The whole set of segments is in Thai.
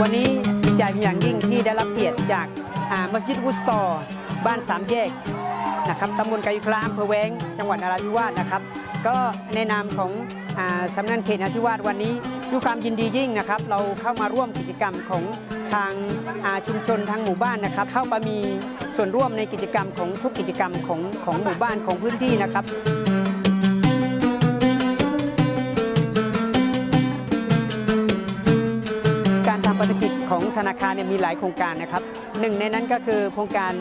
วันนี้ดีใจเป็นอย่างยิ่งที่ได้รับเกียรติจากมัสยิดวุสตอบ้านสามแยกนะครับตำบลกายุคลาอำเภอแวงจังหวัดนราธิวาสนะครับ ก็ในนามของอสำนักเขตนราธิวาสวันนี้ด้วยความยินดียิ่งนะครับ เราเข้ามาร่วมกิจกรรมของทางาชุมชนทางหมู่บ้านนะครับ เข้ามามีส่วนร่วมในกิจกรรมของทุกกิจกรรมของของหมู่บ้านของพื้นที่นะครับ นาคารเนี่ยมีหลายโครงการนะครับหนึ่งในนั้นก็คือโครงการ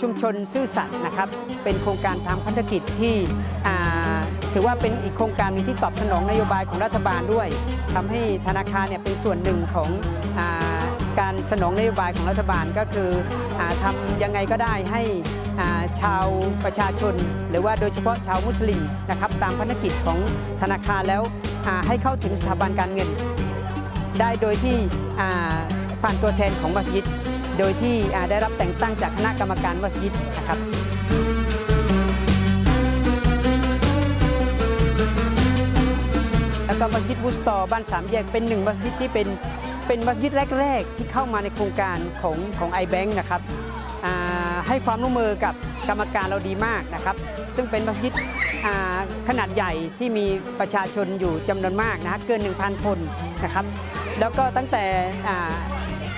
ชุมชนซื่อสัตย์นะครับ เป็นโครงการทางพันธกิจที่ถือว่าเป็นอีกโครงการหนึงที่ตอบสนองนโยบายของรัฐบาลด้วยทำให้ธนาคารเนี่ยเป็นส่วนหนึ่งของอการสนองนโยบายของรัฐบาลก็คืออาทำยังไงก็ได้ให้ชาวประชาชน หรือว่าโดยเฉพาะชาวมุสลิมนะครับตามพันธกิจของธนาคารแล้วให้เข้าถึงสถาบันการเงิน ได้โดยที่ ผ่านตัวแทนของมัสยิด โดยที่ได้รับแต่งตั้งจากคณะกรรมการมัสยิดนะครับแล้วก็มัสยิดวุสตอบ้านสามแยกเป็นหนึ่งมัสยิดที่เป็นเป็นมัสยิดแรก ๆ ที่เข้ามาในโครงการของของไอแบงค์นะครับให้ความร่วมมือกับกรรมการเราดีมากนะครับ ซึ่งเป็นมัสยิดขนาดใหญ่ที่มีประชาชนอยู่จำนวนมากนะเกิน 1,000 คนนะครับ แล้วก็ตั้งแต่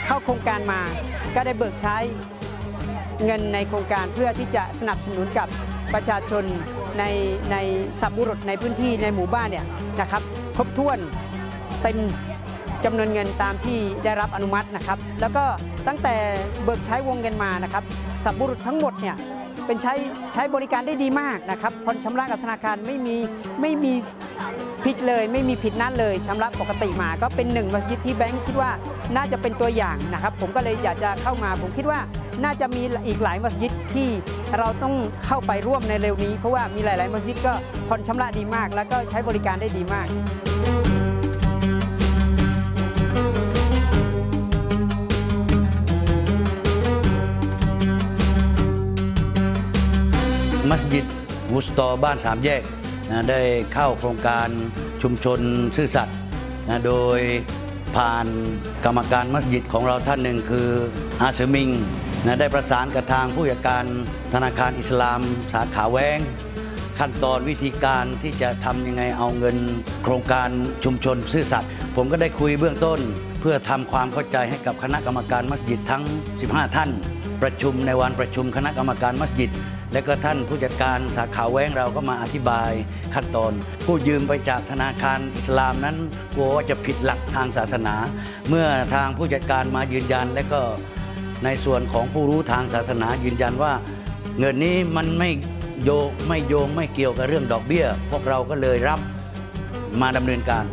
เข้าโครงการมา ก็ได้เบิกใช้เงินในโครงการเพื่อที่จะสนับสนุนกับประชาชนในในสับบุรุษในพื้นที่ในหมู่บ้านเนี่ยนะครับครบถ้วนเต็มจำนวนเงินตามที่ได้รับอนุมัตินะครับ แล้วก็ตั้งแต่เบิกใช้วงเงินมานะครับสับบุรุษทั้งหมดเนี่ยเป็นใช้ใช้บริการได้ดีมากนะครับผ่อนชำระกับธนาคารไม่มีไม่มีผิดเลย ไม่มีผิดนัดเลยชำระปกติมา ก็เป็นหนึ่งมัสยิดที่แบงค์คิดว่า น่าจะเป็นตัวอย่างนะครับ ผมก็เลยอยากจะเข้ามา ผมคิดว่าน่าจะมีอีกหลายมัสยิดที่เราต้องเข้าไปร่วมในเร็วนี้ เพราะว่ามีหลาย ๆ มัสยิดก็ผ่อนชำระดีมาก แล้วก็ใช้บริการได้ดีมากมัสยิดวุสตอบ้านสามแยกนะได้เข้าโครงการชุมชนซื่อสัตย์นะโดย ผ่านกรรมการมัสยิดของเราท่านหนึ่งคืออาซมิงนะได้ประสานกับทางผู้จัดการธนาคารอิสลามสาขาแวง ขั้นตอนวิธีการที่จะทำยังไงเอาเงิน โครงการชุมชนซื่อสัตย์ผมก็ได้คุยเบื้องต้น เพื่อทำความเข้าใจให้กับคณะกรรมการมัสยิดทั้ง 15 ท่าน ประชุมในวันประชุมคณะกรรมการมัสยิด และก็ท่านผู้จัดการสาขาแว้งเราก็มาอธิบายขั้นตอน ผู้ยืมไปจากธนาคารอิสลามนั้นกลัวว่าจะผิดหลักทางศาสนา เมื่อทางผู้จัดการมายืนยัน และก็ในส่วนของผู้รู้ทางศาสนายืนยันว่า เงินนี้มันไม่โยไม่โยงไม่เกี่ยวกับเรื่องดอกเบี้ย พวกเราก็เลยรับมาดำเนินการ